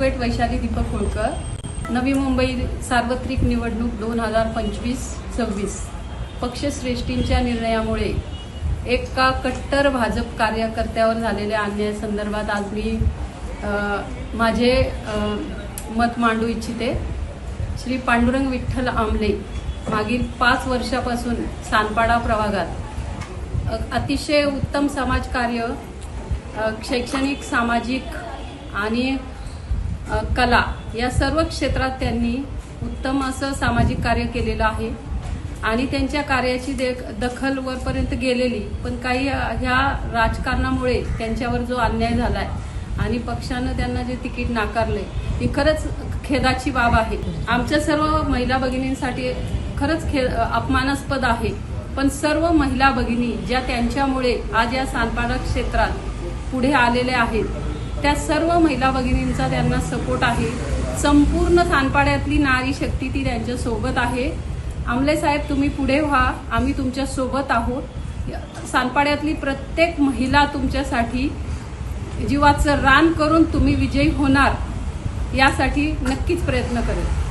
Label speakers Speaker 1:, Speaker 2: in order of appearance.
Speaker 1: Advocate Vaishali Deepak Holkar. Navi Mumbai सार्वत्रिक निवडणूक दोन हजार पंचवीस सव्वीस. पक्षश्रेष्ठींच्या निर्णयामुळे एका कट्टर भाजप कार्यकर्त्यावर झालेल्या अन्यायासंदर्भात आज मी माझे मत मांडू इच्छिते. श्री पांडुरंग विठ्ठल आमले मागील पाच वर्षापासून सानपाडा प्रभागात अतिशय उत्तम समाजकार्य शैक्षणिक सामाजिक आणि कला या सर्व क्षेत्रात त्यांनी उत्तम असं सामाजिक कार्य केलेलं आहे. आणि त्यांच्या कार्याची देख दखल वरपर्यंत गेलेली पण काही ह्या राजकारणामुळे त्यांच्यावर जो अन्याय झाला आहे आणि पक्षानं त्यांना जे तिकीट नाकारले ही खरंच खेदाची बाब आहे. आमच्या सर्व महिला भगिनींसाठी खरंच खे अपमानास्पद आहे. पण सर्व महिला भगिनी ज्या त्यांच्यामुळे आज या सानपाडा क्षेत्रात पुढे आलेल्या आहेत त्या सर्व महिला भगिनींचा त्यांना सपोर्ट आहे. संपूर्ण थानपाड्यातली नारी शक्ती ती त्यांच्यासोबत आहे. आमले साहेब तुम्ही पुढे व्हा. आम्ही तुमच्यासोबत आहोत. सानपाड्यातली प्रत्येक महिला तुमच्यासाठी जीवाचं रान करून तुम्ही विजयी होणार यासाठी नक्कीच प्रयत्न करेल.